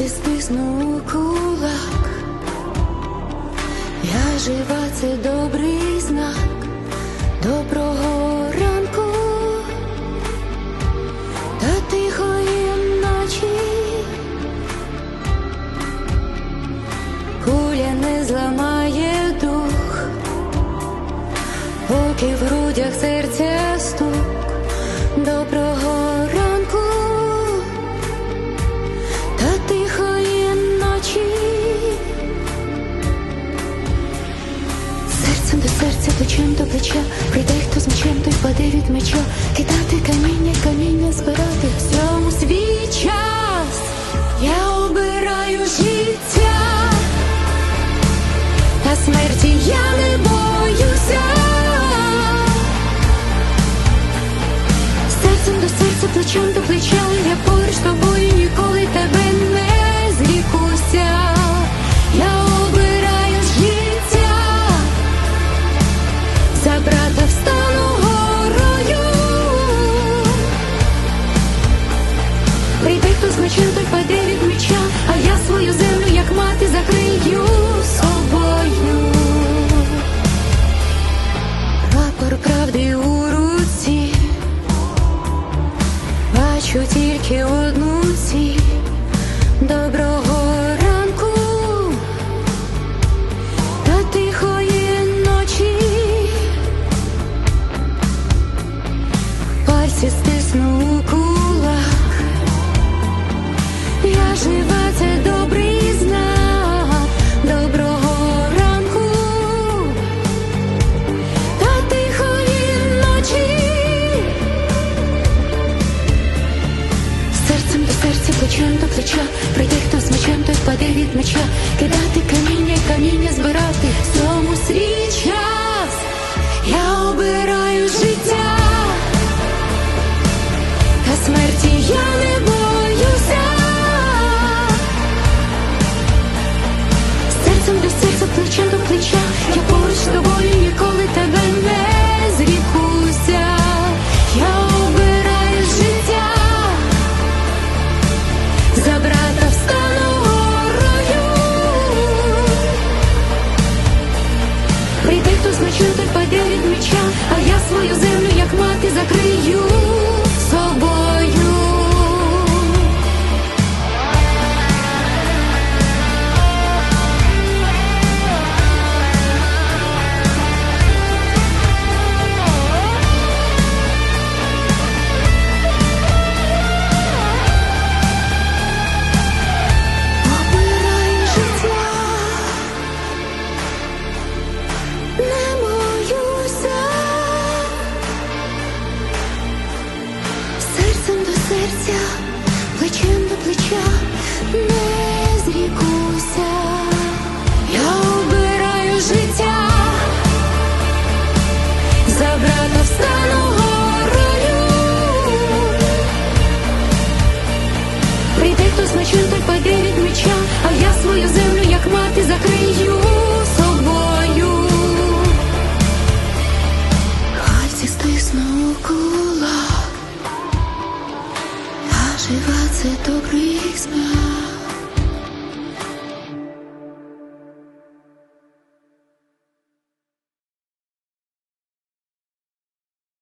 пальці стисну кулак. Я жива, це добрий знак. Доброго ранку та тихої ночі. Куля не зламає дух, поки в грудях серця до серця, плечем до плеча, прийде хто з мечем, той впаде від меча, кидати каміння, каміння збирати всьому свій час. Я обираю життя, та смерті я не боюся. Серцем до серця, плечем до плеча, я бачу одну ціль. Доброго ранку та тихої ночі. Пальці стисну кулак. Я жива, плечем до плеча, прийде хто з мечем, той впаде від меча, кидати каміння, каміння збирати свою землю, як мати, закрию я обираю життя, за брата встану горою. Прийде хтось мечем, той паде від меча, а я свою землю, як мати, закрию собою. Пальці стисну кулак, а жива це добрий знак.